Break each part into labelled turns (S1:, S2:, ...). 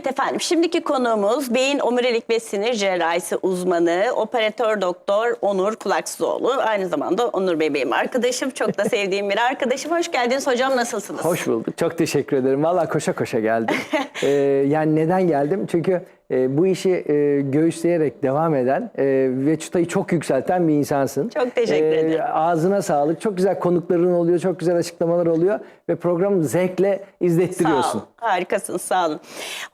S1: Evet efendim, şimdiki konuğumuz beyin omurilik ve sinir cerrahisi uzmanı, operatör doktor Onur Kulaksızoğlu. Aynı zamanda Onur Bey benim arkadaşım, çok da sevdiğim bir arkadaşım. Hoş geldiniz hocam, nasılsınız?
S2: Hoş bulduk. Çok teşekkür ederim. Valla koşa koşa geldim. Ee, yani neden geldim? Çünkü e, bu işi e, göğüsleyerek devam eden e, ve çıtayı çok yükselten bir insansın.
S1: Çok teşekkür ederim.
S2: Ağzına sağlık. Çok güzel konukların oluyor. Çok güzel açıklamalar oluyor. Ve programı zevkle
S1: Sağ
S2: izlettiriyorsun.
S1: olun, harikasınız, sağ olun.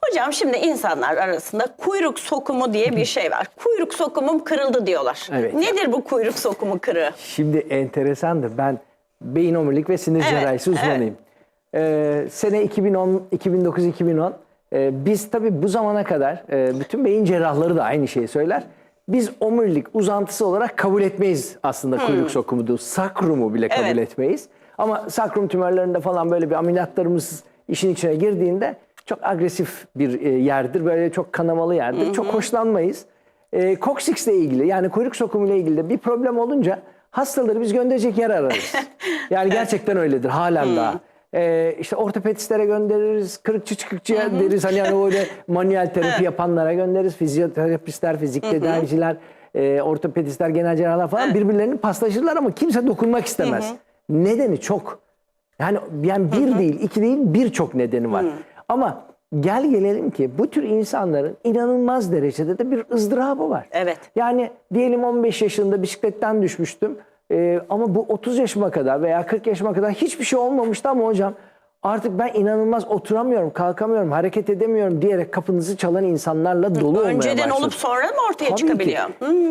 S1: Hocam şimdi insanlar arasında kuyruk sokumu diye bir şey var. Kuyruk sokumum kırıldı diyorlar.
S2: Evet.
S1: Nedir bu kuyruk sokumu kırığı?
S2: Şimdi enteresandır. Ben beyin omurilik ve sinir
S1: Evet,
S2: cerrahisi uzmanıyım. Ee, sene 2010, 2009-2010. Ee, biz tabii bu zamana kadar e, bütün beyin cerrahları da aynı şeyi söyler. Biz omurilik uzantısı olarak kabul etmeyiz aslında kuyruk sokumudu. Sakrumu bile kabul
S1: Hmm. Evet.
S2: etmeyiz. Ama sakrum tümörlerinde falan böyle bir ameliyatlarımız işin içine girdiğinde çok agresif bir e, yerdir. Böyle çok kanamalı yerdir. Çok hoşlanmayız. E, Coccyx ile ilgili yani kuyruk sokumu ile ilgili de bir problem olunca hastaları biz gönderecek yer ararız. yani gerçekten öyledir halen daha. E, işte ortopedistlere göndeririz, kırıkçı çıkıkçıya deriz. Hani yani öyle manuel terapi yapanlara göndeririz. Fizyoterapistler, fizik tedaviciler, e, ortopedistler, genel cerrahlar falan birbirlerini paslaşırlar ama kimse dokunmak istemez. Nedeni çok. Yani, yani bir değil, iki değil birçok nedeni var. Ama gel gelelim ki bu tür insanların inanılmaz derecede de bir ızdırabı var.
S1: Evet.
S2: Yani diyelim 15 yaşında bisikletten düşmüştüm. Ee, ama bu 30 yaşıma kadar veya 40 yaşıma kadar hiçbir şey olmamıştı ama hocam artık ben inanılmaz oturamıyorum, kalkamıyorum, hareket edemiyorum diyerek kapınızı çalan insanlarla dolu olmaya
S1: Önceden
S2: başladı.
S1: olup sonra mı ortaya
S2: Tabii ki.
S1: çıkabiliyor?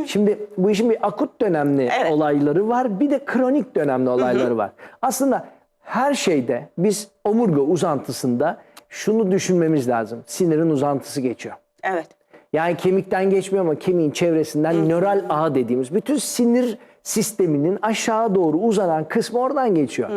S2: Şimdi bu işin bir akut dönemli
S1: Evet.
S2: olayları var, bir de kronik dönemli olayları var. Aslında her şeyde biz omurga uzantısında şunu düşünmemiz lazım. Sinirin uzantısı geçiyor.
S1: Evet.
S2: Yani kemikten geçmiyor ama kemiğin çevresinden nöral ağ dediğimiz bütün sinir sisteminin aşağı doğru uzanan kısmı oradan geçiyor.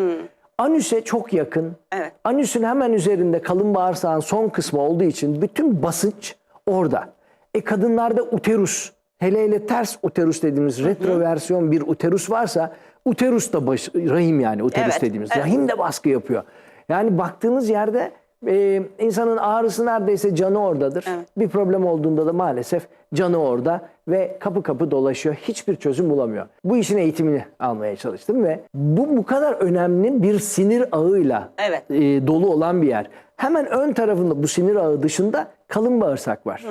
S2: Anüse çok yakın.
S1: Evet.
S2: Anüsün hemen üzerinde kalın bağırsağın son kısmı olduğu için bütün basınç orada. E kadınlarda uterus, hele hele ters uterus dediğimiz retroversiyon bir uterus varsa uterus da baş, rahim yani uterus
S1: Evet,
S2: dediğimiz.
S1: evet.
S2: Rahim de baskı yapıyor. Yani baktığınız yerde e, insanın ağrısı neredeyse canı oradadır. Bir problem olduğunda da maalesef canı orada ve kapı kapı dolaşıyor. Hiçbir çözüm bulamıyor. Bu işin eğitimini almaya çalıştım ve bu bu kadar önemli bir sinir ağıyla
S1: Evet.
S2: e, dolu olan bir yer. Hemen ön tarafında bu sinir ağı dışında kalın bağırsak var.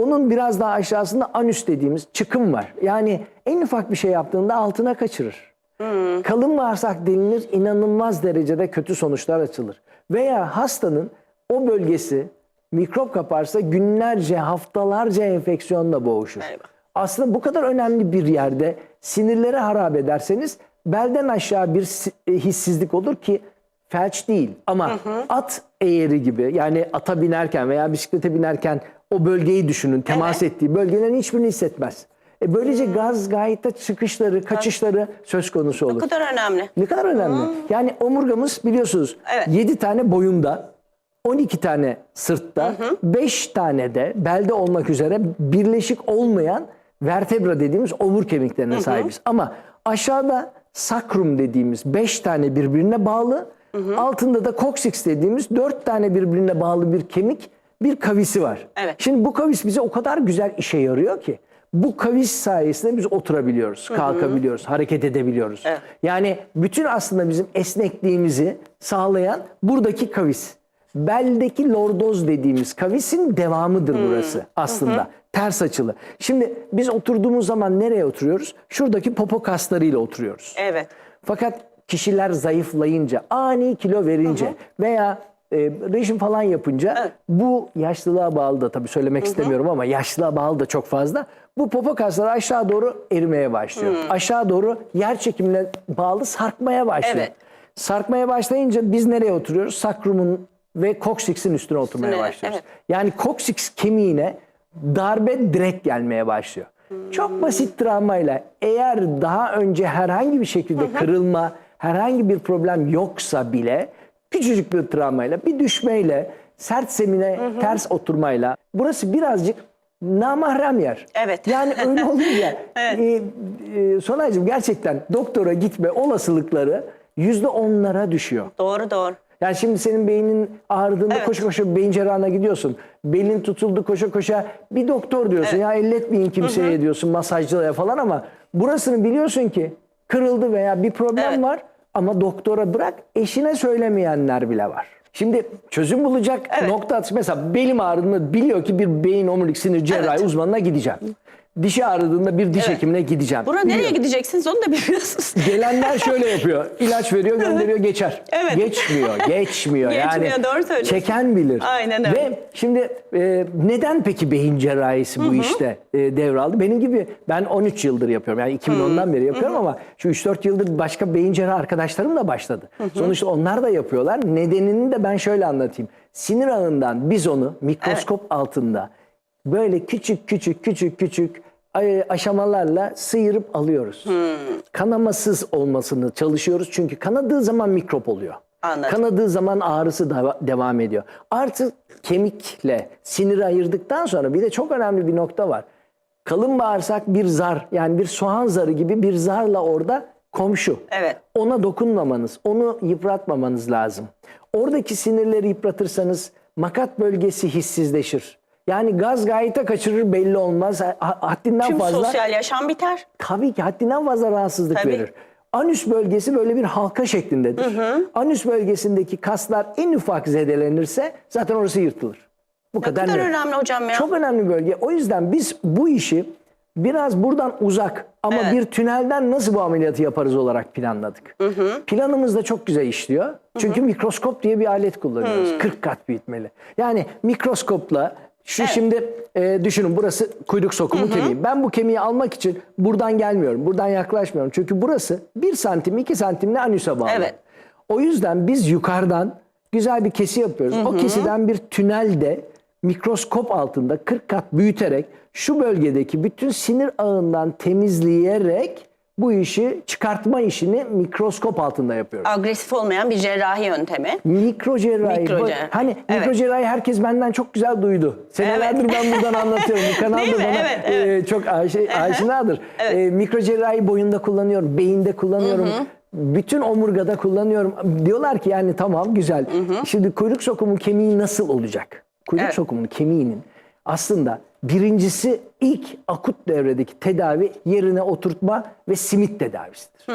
S2: Onun biraz daha aşağısında anüs dediğimiz çıkım var. Yani en ufak bir şey yaptığında altına kaçırır. Kalın bağırsak delinir inanılmaz derecede kötü sonuçlar açılır. Veya hastanın o bölgesi mikrop kaparsa günlerce, haftalarca enfeksiyonla boğuşur.
S1: Eyvah.
S2: Aslında bu kadar önemli bir yerde sinirleri harap ederseniz belden aşağı bir e, hissizlik olur ki felç değil. Ama at eğeri gibi yani ata binerken veya bisiklete binerken o bölgeyi düşünün. Temas ettiği bölgelerin hiçbirini hissetmez. E böylece gaz gayet çıkışları, kaçışları söz konusu olur.
S1: Bu kadar önemli.
S2: Ne kadar önemli. Yani omurgamız biliyorsunuz
S1: Evet.
S2: 7 tane boyunda, 12 tane sırtta, 5 tane de belde olmak üzere birleşik olmayan vertebra dediğimiz omur kemiklerine sahibiz. Ama aşağıda sakrum dediğimiz 5 tane birbirine bağlı, altında da coccyx dediğimiz 4 tane birbirine bağlı bir kemik, bir kavisi var.
S1: Evet.
S2: Şimdi bu kavis bize o kadar güzel işe yarıyor ki bu kavis sayesinde biz oturabiliyoruz, kalkabiliyoruz, hareket edebiliyoruz.
S1: Evet.
S2: Yani bütün aslında bizim esnekliğimizi sağlayan buradaki kavis. Beldeki lordoz dediğimiz kavisin devamıdır burası aslında. Ters açılı. Şimdi biz oturduğumuz zaman nereye oturuyoruz? Şuradaki popo kaslarıyla oturuyoruz.
S1: Evet.
S2: Fakat kişiler zayıflayınca, ani kilo verince veya e, rejim falan yapınca
S1: Evet.
S2: bu yaşlılığa bağlı da tabii söylemek istemiyorum ama yaşlılığa bağlı da çok fazla. Bu popo kasları aşağı doğru erimeye başlıyor. Aşağı doğru yer çekimine bağlı sarkmaya başlıyor.
S1: Evet.
S2: Sarkmaya başlayınca biz nereye oturuyoruz? Sakrumun ve koksix'in üstüne oturmaya
S1: Üstüne,
S2: başlıyoruz.
S1: evet.
S2: Yani koksix kemiğine darbe direkt gelmeye başlıyor. Çok basit travmayla eğer daha önce herhangi bir şekilde kırılma, herhangi bir problem yoksa bile küçücük bir travmayla, bir düşmeyle, sert semine ters oturmayla burası birazcık namahrem yer.
S1: Evet.
S2: Yani öyle olunca e, e, Sonaycığım gerçekten doktora gitme olasılıkları yüzde onlara düşüyor.
S1: Doğru doğru.
S2: Yani şimdi senin beynin ağrıdığında
S1: Evet.
S2: koşa koşa beyin cerrahına gidiyorsun. Belin tutuldu koşa koşa bir doktor diyorsun. Ya elletmeyin kimseye diyorsun masajcıya falan ama burasını biliyorsun ki kırıldı veya bir problem
S1: Evet.
S2: var ama doktora bırak eşine söylemeyenler bile var. Şimdi çözüm bulacak
S1: Evet.
S2: nokta atışı mesela belim ağrıdığında biliyor ki bir beyin omurilik sinir cerrahi
S1: Evet.
S2: uzmanına gideceğim. Dişi ağrıdığında bir diş
S1: Evet.
S2: hekimine gideceğim.
S1: Bura
S2: Biliyor.
S1: nereye gideceksiniz onu da bilmiyorsunuz.
S2: Gelenler şöyle yapıyor. İlaç veriyor, gönderiyor, geçer.
S1: Evet.
S2: Geçmiyor, geçmiyor. yani
S1: Geçmiyor, doğru söylüyorsun.
S2: Çeken bilir.
S1: Aynen öyle.
S2: Ve şimdi e, neden peki beyin cerrahisi bu işte e, devraldı? Benim gibi ben 13 yıldır yapıyorum. Yani 2010'dan beri yapıyorum ama şu 3-4 yıldır başka beyin cerrahı arkadaşlarım da başladı. Sonuçta onlar da yapıyorlar. Nedenini de ben şöyle anlatayım. Sinir ağından biz onu mikroskop altında böyle küçük küçük küçük küçük aşamalarla sıyırıp alıyoruz. Kanamasız olmasını çalışıyoruz çünkü kanadığı zaman mikrop oluyor.
S1: Anladım.
S2: Kanadığı zaman ağrısı da devam ediyor. Artık kemikle siniri ayırdıktan sonra bir de çok önemli bir nokta var. Kalın bağırsak bir zar yani bir soğan zarı gibi bir zarla orada komşu.
S1: Evet.
S2: Ona dokunmamanız, onu yıpratmamanız lazım. Oradaki sinirleri yıpratırsanız makat bölgesi hissizleşir. Yani gaz gayete kaçırır belli olmaz. Ha- Haddinden
S1: Tüm
S2: fazla
S1: sosyal yaşam biter.
S2: tabii ki haddinden fazla rahatsızlık
S1: Tabii.
S2: verir. Anüs bölgesi böyle bir halka şeklindedir. Anüs bölgesindeki kaslar en ufak zedelenirse zaten orası yırtılır. Bu
S1: Ne
S2: kadar,
S1: kadar önemli hocam ya.
S2: Çok önemli bölge. O yüzden biz bu işi biraz buradan uzak ama
S1: Evet.
S2: bir tünelden nasıl bu ameliyatı yaparız olarak planladık. Planımız da çok güzel işliyor. Çünkü mikroskop diye bir alet kullanıyoruz. 40 kat büyütmeli. Yani mikroskopla şu şimdi e, düşünün burası kuyruk sokumu kemiği. Ben bu kemiği almak için buradan gelmiyorum. Buradan yaklaşmıyorum. Çünkü burası 1 santim 2 santimle anüse bağlı.
S1: Evet.
S2: O yüzden biz yukarıdan güzel bir kesi yapıyoruz. O kesiden bir tünelde mikroskop altında 40 kat büyüterek şu bölgedeki bütün sinir ağından temizleyerek bu işi çıkartma işini mikroskop altında yapıyoruz.
S1: Agresif olmayan bir cerrahi yöntemi.
S2: Mikro cerrahi.
S1: Mikro
S2: Bu-
S1: cerrahi.
S2: Hani
S1: Evet.
S2: mikro cerrahi herkes benden çok güzel duydu. Senelerdir ben buradan anlatıyorum. Bu kanalda
S1: Değil mi?
S2: bana
S1: Evet, evet.
S2: e, çok aşi- aşinadır. E, mikro cerrahi boyunda kullanıyorum, beyinde kullanıyorum. Bütün omurgada kullanıyorum. Diyorlar ki yani tamam güzel. Şimdi kuyruk sokumu kemiği nasıl olacak? Kuyruk
S1: Evet.
S2: sokumunun kemiğinin aslında birincisi ilk akut devredeki tedavi yerine oturtma ve simit tedavisidir.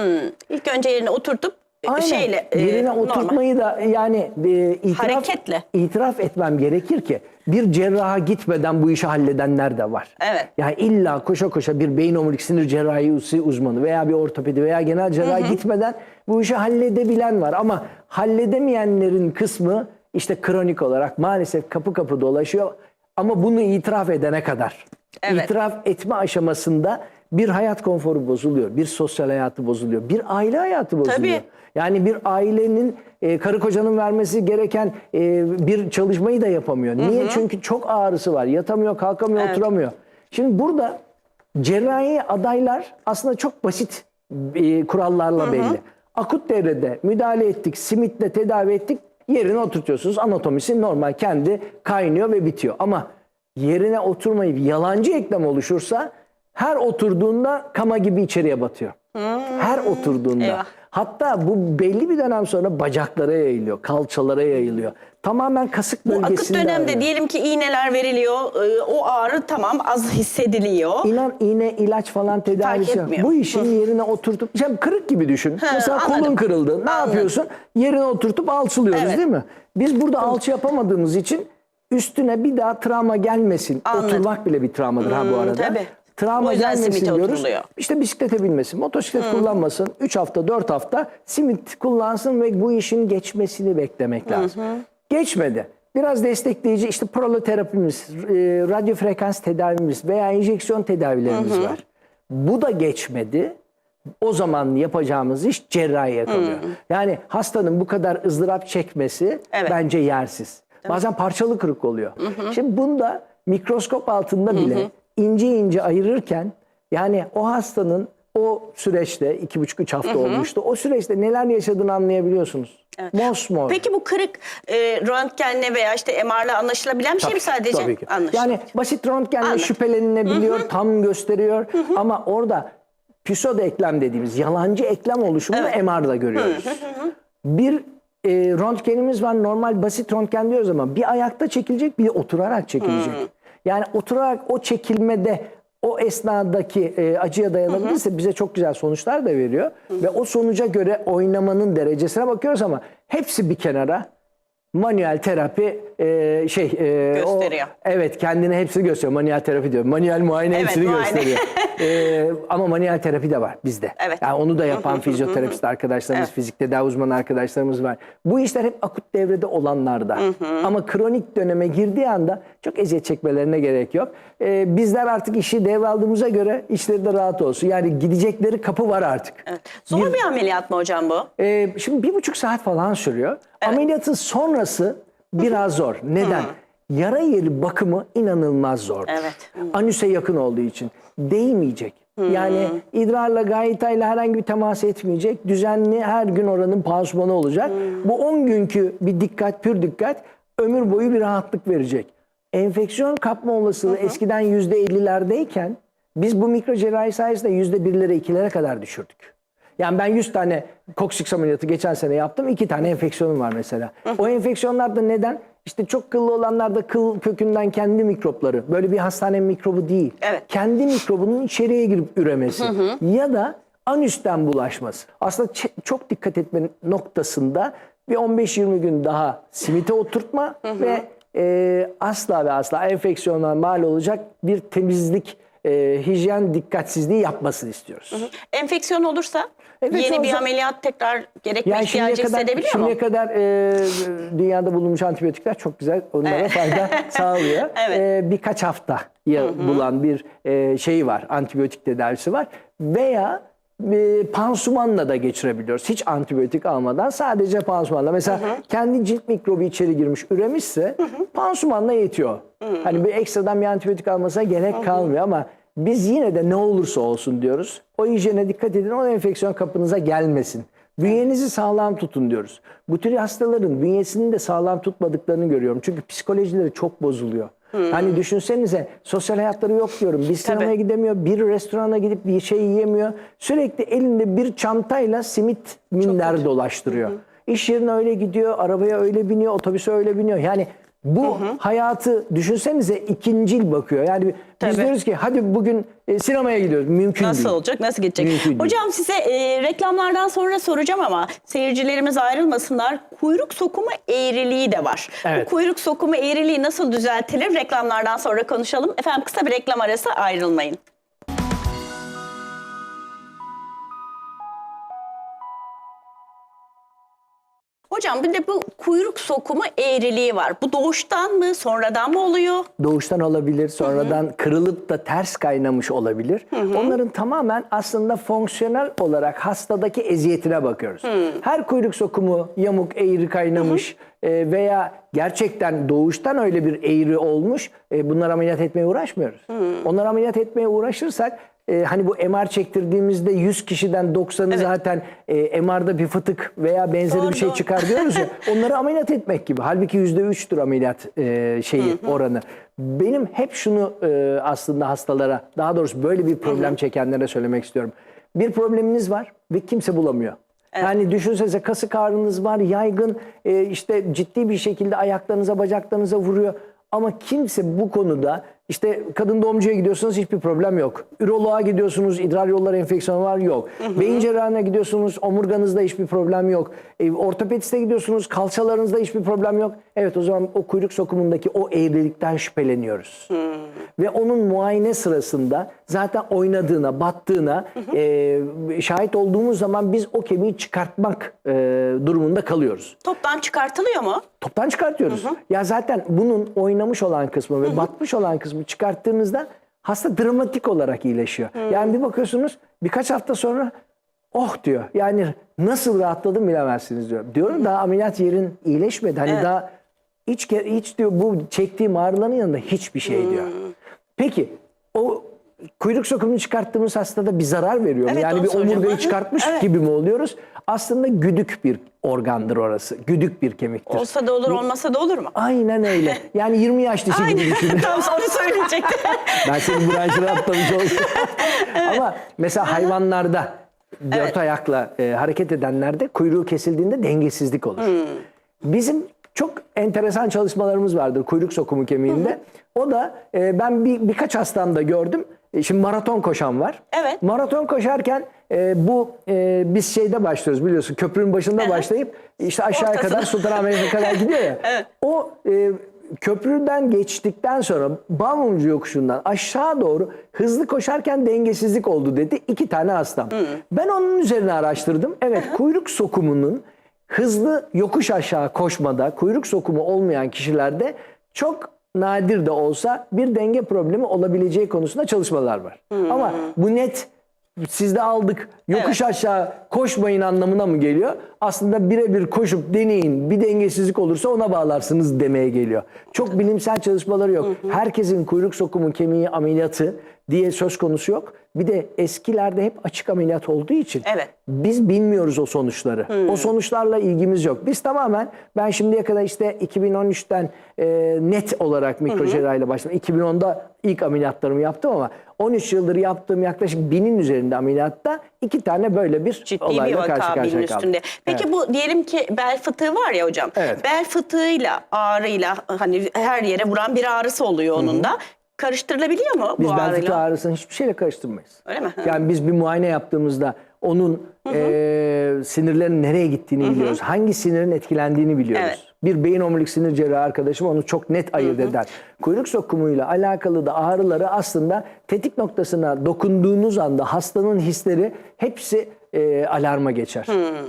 S1: İlk önce yerine oturtup
S2: Aynen.
S1: şeyle e,
S2: yerine
S1: normal.
S2: oturtmayı da yani e, itiraf,
S1: Hareketle.
S2: itiraf etmem gerekir ki bir cerraha gitmeden bu işi halledenler de var.
S1: Evet.
S2: Yani illa koşa koşa bir beyin omurilik sinir cerrahi uzmanı veya bir ortopedi veya genel cerrahi gitmeden bu işi halledebilen var. Ama halledemeyenlerin kısmı işte kronik olarak maalesef kapı kapı dolaşıyor. Ama bunu itiraf edene kadar.
S1: Evet.
S2: İtiraf etme aşamasında bir hayat konforu bozuluyor, bir sosyal hayatı bozuluyor, bir aile hayatı bozuluyor.
S1: Tabii.
S2: Yani bir ailenin e, karı kocanın vermesi gereken e, bir çalışmayı da yapamıyor. Niye? Çünkü çok ağrısı var. Yatamıyor, kalkamıyor,
S1: Evet.
S2: oturamıyor. Şimdi burada cerrahi adaylar aslında çok basit e, kurallarla belli. Akut devrede müdahale ettik, simitle tedavi ettik, yerine oturtuyorsunuz. Anatomisi normal kendi kaynıyor ve bitiyor. Ama yerine oturmayıp yalancı eklem oluşursa her oturduğunda kama gibi içeriye batıyor. Her oturduğunda.
S1: Eyvah.
S2: Hatta bu belli bir dönem sonra bacaklara yayılıyor, kalçalara yayılıyor. Tamamen kasık
S1: Bu akut
S2: bölgesinde.
S1: dönemde
S2: ağrıyor.
S1: diyelim ki iğneler veriliyor. e, O ağrı tamam az hissediliyor.
S2: İnan iğne, ilaç falan tedavisi yok. Bu işin yerine oturtup, şimdi kırık gibi düşün. Mesela kolun
S1: anladım.
S2: kırıldı. Ne
S1: Anladım.
S2: yapıyorsun? Yerine oturtup alçılıyoruz
S1: Evet.
S2: değil mi? Biz burada alçı yapamadığımız için üstüne bir daha travma gelmesin.
S1: Anladım. Hmm,
S2: Oturmak bile bir travmadır ha bu arada.
S1: tabii.
S2: Travma gelmesin diyoruz.
S1: oturuluyor. Hmm.
S2: İşte bisiklete binmesin, motosiklet kullanmasın. 3 hafta, 4 hafta simit kullansın ve bu işin geçmesini beklemek lazım. Geçmedi. Biraz destekleyici işte proloterapimiz, e, radyo frekans tedavimiz veya enjeksiyon tedavilerimiz var. Bu da geçmedi. O zaman yapacağımız iş cerrahiye kalıyor. Yani hastanın bu kadar ızdırap çekmesi
S1: Evet.
S2: bence yersiz. Bazen parçalı kırık oluyor. Şimdi bunda mikroskop altında bile ince ince ayırırken yani o hastanın o süreçte iki buçuk üç hafta olmuştu. O süreçte neler yaşadığını anlayabiliyorsunuz. Mosmor.
S1: Peki bu kırık e, röntgenle veya işte MR'la anlaşılabilen bir şey mi sadece?
S2: Tabii ki.
S1: Anlaşıldı.
S2: Yani basit röntgenle
S1: Anladım.
S2: şüphelenilebiliyor, tam gösteriyor ama orada pseudo eklem dediğimiz yalancı eklem oluşumunu
S1: Evet.
S2: MR'da görüyoruz. Bir e, röntgenimiz var. Normal basit röntgen diyoruz ama bir ayakta çekilecek bir oturarak çekilecek. Yani oturarak o çekilmede o esnadaki e, acıya dayanabilirse bize çok güzel sonuçlar da veriyor. Ve o sonuca göre oynamanın derecesine bakıyoruz ama hepsi bir kenara manuel terapi e, şey e,
S1: Gösteriyor.
S2: O, evet kendine hepsini gösteriyor. Manuel terapi diyor. Manuel muayene
S1: Evet,
S2: hepsini
S1: muayene.
S2: gösteriyor. E, ama manuel terapi de var bizde.
S1: Evet.
S2: Yani onu da yapan fizyoterapist arkadaşlarımız, fizik tedavi uzmanı arkadaşlarımız var. Bu işler hep akut devrede olanlarda. Ama kronik döneme girdiği anda çok eziyet çekmelerine gerek yok. E, bizler artık işi devraldığımıza göre işleri de rahat olsun. Yani gidecekleri kapı var artık.
S1: Zor bir ameliyat mı hocam bu?
S2: Ee, şimdi bir buçuk saat falan sürüyor. Ameliyatın sonrası biraz zor. Neden? Yara yeri bakımı inanılmaz zor.
S1: Evet.
S2: Anüse yakın olduğu için. Değmeyecek. Yani idrarla gayetayla herhangi bir temas etmeyecek. Düzenli her gün oranın pansumanı olacak. Bu 10 günkü bir dikkat, pür dikkat ömür boyu bir rahatlık verecek. Enfeksiyon kapma olasılığı eskiden %50'lerdeyken biz bu mikro cerrahi sayesinde %1'lere 2'lere kadar düşürdük. Yani ben 100 tane koksix ameliyatı geçen sene yaptım. 2 tane enfeksiyonum var mesela. O enfeksiyonlar da neden? İşte çok kıllı olanlarda kıl kökünden kendi mikropları. Böyle bir hastane mikrobu değil.
S1: Evet.
S2: Kendi mikrobunun içeriye girip üremesi. Ya da anüsten bulaşması. Aslında çok dikkat etme noktasında bir 15-20 gün daha simite oturtma ve e, asla ve asla enfeksiyonlar mal olacak bir temizlik, e, hijyen dikkatsizliği yapmasını istiyoruz.
S1: Enfeksiyon olursa
S2: Evet,
S1: yeni bir ameliyat tekrar gerekme
S2: Yani şimdiye
S1: ihtiyacı
S2: kadar,
S1: hissedebiliyor
S2: şimdiye
S1: mu?
S2: kadar e, dünyada bulunmuş antibiyotikler çok güzel onlara fayda sağlıyor.
S1: Evet.
S2: E, birkaç hafta bulan bir e, şey var, antibiyotik tedavisi var. Veya e, pansumanla da geçirebiliyoruz. Hiç antibiyotik almadan sadece pansumanla. Mesela kendi cilt mikrobu içeri girmiş, üremişse pansumanla yetiyor. Hani bir ekstradan bir antibiyotik almasına gerek kalmıyor ama biz yine de ne olursa olsun diyoruz. O hijyene dikkat edin, o enfeksiyon kapınıza gelmesin. Bünyenizi sağlam tutun diyoruz. Bu tür hastaların bünyesini de sağlam tutmadıklarını görüyorum. Çünkü psikolojileri çok bozuluyor. Hani düşünsenize sosyal hayatları yok diyorum. Bir sinemaya
S1: Tabii.
S2: gidemiyor, bir restorana gidip bir şey yiyemiyor. Sürekli elinde bir çantayla simit minder dolaştırıyor. İş yerine öyle gidiyor, arabaya öyle biniyor, otobüse öyle biniyor. Yani bu hayatı düşünsenize ikincil bakıyor. Yani biz
S1: Tabii.
S2: diyoruz ki hadi bugün e, sinemaya gidiyoruz. Mümkün
S1: Nasıl
S2: değil.
S1: olacak, nasıl gidecek?
S2: Mümkün değil.
S1: Hocam size e, reklamlardan sonra soracağım ama seyircilerimiz ayrılmasınlar. Kuyruk sokumu eğriliği de var.
S2: Evet.
S1: Bu kuyruk sokumu eğriliği nasıl düzeltilir? Reklamlardan sonra konuşalım. Efendim kısa bir reklam arası ayrılmayın. Hocam bir de bu kuyruk sokumu eğriliği var. Bu doğuştan mı, sonradan mı oluyor?
S2: doğuştan olabilir, sonradan kırılıp da ters kaynamış olabilir. Onların tamamen aslında fonksiyonel olarak hastadaki eziyetine bakıyoruz. Her kuyruk sokumu yamuk, eğri kaynamış e, veya gerçekten doğuştan öyle bir eğri olmuş, e, bunlar ameliyat etmeye uğraşmıyoruz. Onları ameliyat etmeye uğraşırsak e, hani bu MR çektirdiğimizde 100 kişiden 90'ı zaten e, MR'da bir fıtık veya benzeri
S1: Doğru,
S2: bir şey çıkar diyoruz ya. Onları ameliyat etmek gibi. Halbuki %3'tür ameliyat e, şeyi oranı. Benim hep şunu e, aslında hastalara, daha doğrusu böyle bir problem çekenlere söylemek istiyorum. Bir probleminiz var ve kimse bulamıyor. Yani düşünsenize kasık ağrınız var, yaygın, e, işte ciddi bir şekilde ayaklarınıza, bacaklarınıza vuruyor. Ama kimse bu konuda işte kadın doğumcuya gidiyorsunuz hiçbir problem yok. Üroloğa gidiyorsunuz idrar yolları enfeksiyonu var yok. Beyin cerrahına gidiyorsunuz omurganızda hiçbir problem yok. E, ortopediste gidiyorsunuz kalçalarınızda hiçbir problem yok. Evet o zaman o kuyruk sokumundaki o eğrilikten şüpheleniyoruz. Ve onun muayene sırasında zaten oynadığına, battığına e, şahit olduğumuz zaman biz o kemiği çıkartmak e, durumunda kalıyoruz
S1: Toptan çıkartılıyor mu?
S2: toptan çıkartıyoruz. Ya zaten bunun oynamış olan kısmı ve batmış olan kısmı çıkarttığınızda hasta dramatik olarak iyileşiyor. Yani bir bakıyorsunuz birkaç hafta sonra oh diyor. Yani nasıl rahatladım bilemezsiniz diyor. Diyorum daha ameliyat yerin iyileşmedi. Hani daha hiç, ke- hiç diyor bu çektiğim ağrıların yanında hiçbir şey diyor. Peki o kuyruk sokumunu çıkarttığımız hastada bir zarar veriyor mu?
S1: Evet,
S2: yani bir omurgayı çıkartmış
S1: Evet.
S2: gibi mi oluyoruz? Aslında güdük bir organdır orası. Güdük bir kemiktir.
S1: Olsa da olur, olmasa da olur mu?
S2: Aynen öyle. Yani 20 yaş dişi gibi düşünün.
S1: Tam onu söyleyecektim.
S2: Ben senin branşına atlamış oldum. Ama mesela hayvanlarda dört
S1: Evet.
S2: ayakla e, hareket edenlerde kuyruğu kesildiğinde dengesizlik olur. Bizim çok enteresan çalışmalarımız vardır kuyruk sokumu kemiğinde. O da e, ben bir birkaç hastamda gördüm. E, şimdi maraton koşan var.
S1: Evet.
S2: Maraton koşarken e, bu e, biz şeyde başlıyoruz biliyorsun köprünün başında başlayıp işte aşağıya
S1: Ortasına.
S2: kadar Sultanahmet'e kadar gidiyor ya. O e, köprüden geçtikten sonra Balmumcu yokuşundan aşağı doğru hızlı koşarken dengesizlik oldu dedi iki tane hastam. Ben onun üzerine araştırdım. Evet kuyruk sokumunun hızlı yokuş aşağı koşmada kuyruk sokumu olmayan kişilerde çok nadir de olsa bir denge problemi olabileceği konusunda çalışmalar var. Ama bu net sizde aldık yokuş aşağı koşmayın anlamına mı geliyor? Aslında birebir koşup deneyin bir dengesizlik olursa ona bağlarsınız demeye geliyor. Çok bilimsel çalışmaları yok. Herkesin kuyruk sokumu kemiği ameliyatı diye söz konusu yok. Bir de eskilerde hep açık ameliyat olduğu için
S1: Evet.
S2: biz bilmiyoruz o sonuçları. O sonuçlarla ilgimiz yok. Biz tamamen ben şimdiye kadar işte 2013'ten e, net olarak mikrocerrahiyle başladım. 2010'da ilk ameliyatlarımı yaptım ama 13 yıldır yaptığım yaklaşık binin üzerinde ameliyatta iki tane böyle bir
S1: Ciddi bir
S2: olayla karşı
S1: vaka
S2: karşıya kaldım.
S1: üstünde. Peki bu diyelim ki bel fıtığı var ya hocam.
S2: Evet.
S1: Bel fıtığıyla ağrıyla hani her yere vuran bir ağrısı oluyor onun da. Karıştırılabiliyor mu
S2: Biz
S1: bu
S2: bel fıtığı
S1: ağrıyla?
S2: ağrısını hiçbir şeyle karıştırmayız.
S1: Öyle mi? Hı.
S2: Yani biz bir muayene yaptığımızda onun e, sinirlerin nereye gittiğini biliyoruz. Hangi sinirin etkilendiğini biliyoruz.
S1: Evet.
S2: Bir beyin omurilik sinir cerrahı arkadaşım onu çok net ayırt eder. Kuyruk sokumuyla alakalı da ağrıları aslında tetik noktasına dokunduğunuz anda hastanın hisleri hepsi e, alarma geçer.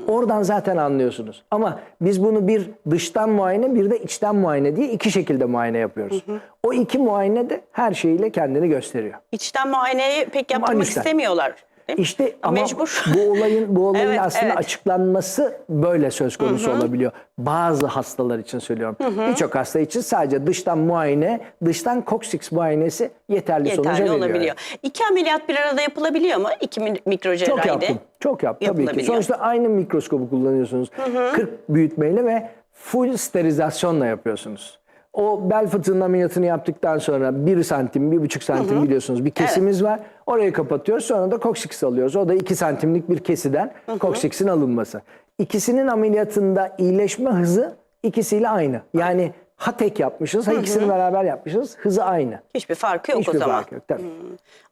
S2: Oradan zaten anlıyorsunuz. Ama biz bunu bir dıştan muayene bir de içten muayene diye iki şekilde muayene yapıyoruz. O iki muayene de her şeyiyle kendini gösteriyor.
S1: İçten muayeneyi pek
S2: içten.
S1: istemiyorlar.
S2: İşte ama
S1: Mecbur.
S2: bu olayın bu olayın
S1: Evet,
S2: aslında
S1: evet.
S2: açıklanması böyle söz konusu olabiliyor. Bazı hastalar için söylüyorum. Birçok hasta için sadece dıştan muayene, dıştan Coccyx muayenesi yeterli, sonuca
S1: Yeterli
S2: veriyor.
S1: olabiliyor. İki ameliyat bir arada yapılabiliyor mu? İki mi- mikrocerrahide.
S2: Çok yaptım. Çok yaptım tabii ki. Sonuçta aynı mikroskobu kullanıyorsunuz. 40 büyütmeyle ve full sterilizasyonla yapıyorsunuz. O bel fıtığının ameliyatını yaptıktan sonra 1 santim, 1,5 santim biliyorsunuz bir kesimiz var. Orayı kapatıyoruz. Sonra da Coccyx alıyoruz. O da 2 santimlik bir kesiden Coccyx'in alınması. İkisinin ameliyatında iyileşme hızı ikisiyle aynı. Yani ha tek yapmışız, ha ikisini beraber yapmışız. Hızı aynı.
S1: Hiçbir farkı yok
S2: Hiçbir
S1: o zaman.
S2: fark yok tabii.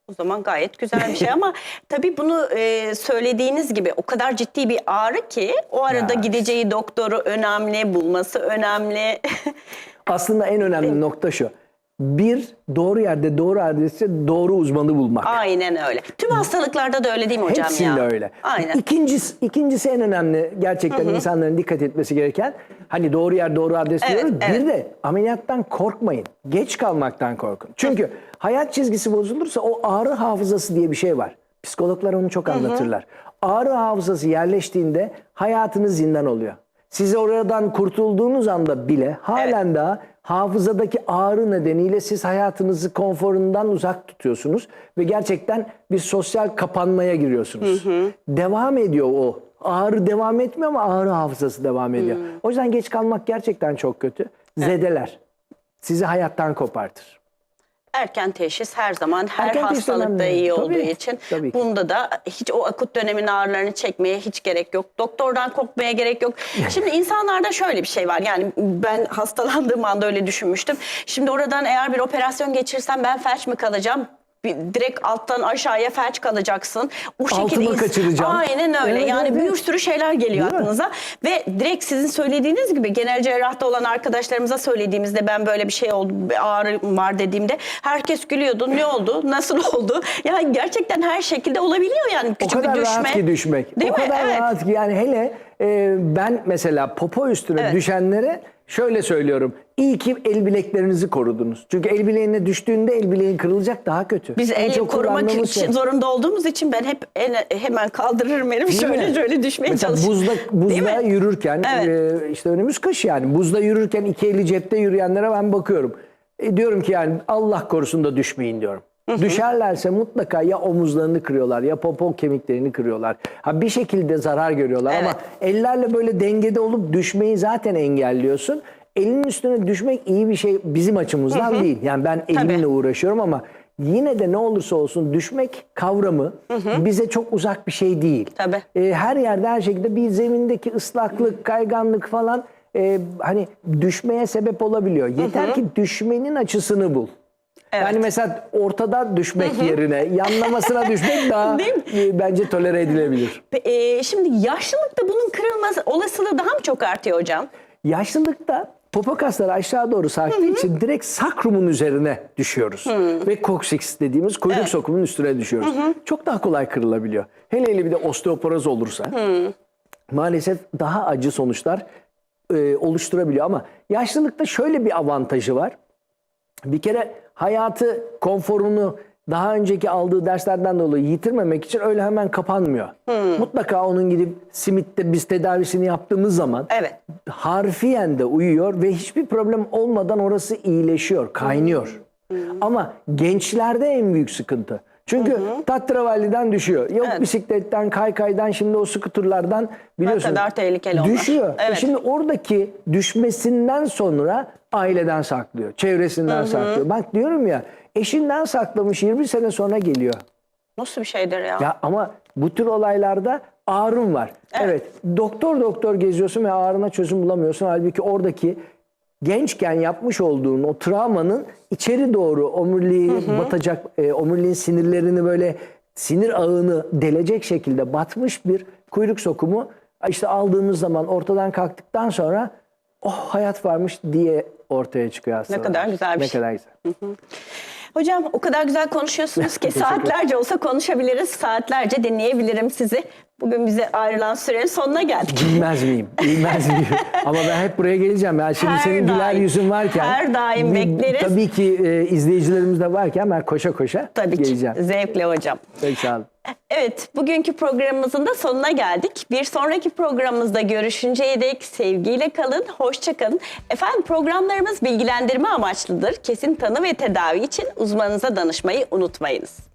S1: O zaman gayet güzel bir şey ama tabii bunu e, söylediğiniz gibi o kadar ciddi bir ağrı ki o arada
S2: Ya.
S1: gideceği doktoru önemli, bulması önemli.
S2: Aslında en önemli nokta şu. Bir, doğru yerde, doğru adreste doğru uzmanı bulmak.
S1: Aynen öyle. Tüm hastalıklarda da öyle değil mi hocam
S2: Hepsinde
S1: ya?
S2: öyle.
S1: Aynen.
S2: İkincisi, ikincisi en önemli gerçekten insanların dikkat etmesi gereken hani doğru yer doğru adres
S1: Evet,
S2: diyoruz.
S1: evet.
S2: Bir de ameliyattan korkmayın. Geç kalmaktan korkun. Çünkü hayat çizgisi bozulursa o ağrı hafızası diye bir şey var. Psikologlar onu çok anlatırlar. Ağrı hafızası yerleştiğinde hayatınız zindan oluyor. Siz oradan kurtulduğunuz anda bile halen daha hafızadaki ağrı nedeniyle siz hayatınızı konforundan uzak tutuyorsunuz ve gerçekten bir sosyal kapanmaya giriyorsunuz. Devam ediyor o. Ağrı devam etmiyor ama ağrı hafızası devam ediyor. O yüzden geç kalmak gerçekten çok kötü. Zedeler. Sizi hayattan kopartır.
S1: Erken teşhis her zaman her
S2: Erken teşhis
S1: hastalıkta
S2: önemli.
S1: iyi
S2: Tabii,
S1: olduğu için
S2: tabii ki.
S1: bunda da hiç o akut dönemin ağrılarını çekmeye hiç gerek yok. Doktordan korkmaya gerek yok. Şimdi insanlarda şöyle bir şey var. Yani ben hastalandığım anda öyle düşünmüştüm. Şimdi oradan eğer bir operasyon geçirsem ben felç mi kalacağım? Bir, direkt alttan aşağıya felç kalacaksın. O
S2: Altıma
S1: ins-
S2: kaçıracağım.
S1: Aynen öyle.
S2: Evet,
S1: yani
S2: evet,
S1: bir sürü şeyler geliyor
S2: Değil mi?
S1: aklınıza ve direkt sizin söylediğiniz gibi genel cerrahta olan arkadaşlarımıza söylediğimizde ben böyle bir şey oldu, bir ağrı var dediğimde herkes gülüyordu. Ne oldu? Nasıl oldu? Yani gerçekten her şekilde olabiliyor yani
S2: O
S1: küçük
S2: kadar
S1: bir düşme.
S2: rahat ki düşmek.
S1: Değil
S2: o
S1: mi?
S2: kadar
S1: Evet.
S2: rahat ki yani hele e, ben mesela popo üstüne
S1: Evet.
S2: düşenlere şöyle söylüyorum. İyi ki el bileklerinizi korudunuz. Çünkü el bileğine düştüğünde el bileğin kırılacak daha kötü.
S1: Biz el
S2: çok
S1: korumak için
S2: şey.
S1: zorunda olduğumuz için ben hep el- hemen kaldırırım elimi
S2: Değil
S1: şöyle
S2: mi?
S1: şöyle düşmeye
S2: Mesela
S1: çalışıyorum.
S2: buzda, buzda yürürken
S1: Evet.
S2: e, işte önümüz kış yani buzda yürürken iki eli cepte yürüyenlere ben bakıyorum. E, diyorum ki yani Allah korusun da düşmeyin diyorum. Düşerlerse mutlaka ya omuzlarını kırıyorlar ya popo kemiklerini kırıyorlar. Ha bir şekilde zarar görüyorlar ama
S1: Evet.
S2: ellerle böyle dengede olup düşmeyi zaten engelliyorsun. Elinin üstüne düşmek iyi bir şey bizim açımızdan değil. Yani ben elimle
S1: Tabii.
S2: uğraşıyorum ama yine de ne olursa olsun düşmek kavramı bize çok uzak bir şey değil.
S1: Tabii.
S2: E, her yerde her şekilde bir zemindeki ıslaklık, kayganlık falan e, hani düşmeye sebep olabiliyor. Yeter ki düşmenin açısını bul.
S1: Evet.
S2: Yani mesela ortada düşmek yerine yanlamasına düşmek daha e, bence tolere edilebilir.
S1: E, şimdi yaşlılıkta bunun kırılması olasılığı daha mı çok artıyor hocam?
S2: Yaşlılıkta popo kasları aşağı doğru sarktığı için direkt sakrumun üzerine düşüyoruz. Ve coccyx dediğimiz kuyruk
S1: Evet.
S2: sokumunun üstüne düşüyoruz. Çok daha kolay kırılabiliyor. Hele hele bir de osteoporoz olursa maalesef daha acı sonuçlar e, oluşturabiliyor. Ama yaşlılıkta şöyle bir avantajı var. Bir kere hayatı, konforunu daha önceki aldığı derslerden dolayı yitirmemek için öyle hemen kapanmıyor. Mutlaka onun gidip simitte biz tedavisini yaptığımız zaman
S1: Evet.
S2: harfiyen de uyuyor ve hiçbir problem olmadan orası iyileşiyor, kaynıyor. Ama gençlerde en büyük sıkıntı. Çünkü tatravaliden düşüyor. Yok
S1: Evet.
S2: bisikletten, kaykaydan, şimdi o skuturlardan biliyorsun.
S1: kadar tehlikeli onlar.
S2: Düşüyor. E
S1: Evet.
S2: Şimdi oradaki düşmesinden sonra aileden saklıyor, çevresinden saklıyor. Bak diyorum ya eşinden saklamış 20 sene sonra geliyor.
S1: Nasıl bir şeydir ya?
S2: Ya ama bu tür olaylarda ağrın var. Evet. Doktor doktor geziyorsun ve ağrına çözüm bulamıyorsun. Halbuki oradaki gençken yapmış olduğun o travmanın içeri doğru omuriliği batacak, e, omuriliğin sinirlerini böyle sinir ağını delecek şekilde batmış bir kuyruk sokumu işte aldığımız zaman ortadan kalktıktan sonra oh hayat varmış diye ortaya çıkıyor aslında.
S1: kadar güzel bir
S2: ne
S1: şey.
S2: kadar güzel.
S1: Hocam o kadar güzel konuşuyorsunuz ki saatlerce olsa konuşabiliriz, saatlerce dinleyebilirim sizi. Bugün bize ayrılan sürenin sonuna geldik.
S2: Bilmez miyim? Bilmez miyim? Ama ben hep buraya geleceğim. Yani şimdi
S1: Her
S2: senin güler yüzün varken.
S1: Her daim bekleriz.
S2: Tabii ki e, izleyicilerimiz de varken ben koşa koşa
S1: Tabii ki
S2: geleceğim.
S1: zevkle hocam.
S2: Peki sağ olun.
S1: Evet, bugünkü programımızın da sonuna geldik. Bir sonraki programımızda görüşünceye dek sevgiyle kalın, hoşça kalın. Efendim programlarımız bilgilendirme amaçlıdır. Kesin tanı ve tedavi için uzmanınıza danışmayı unutmayınız.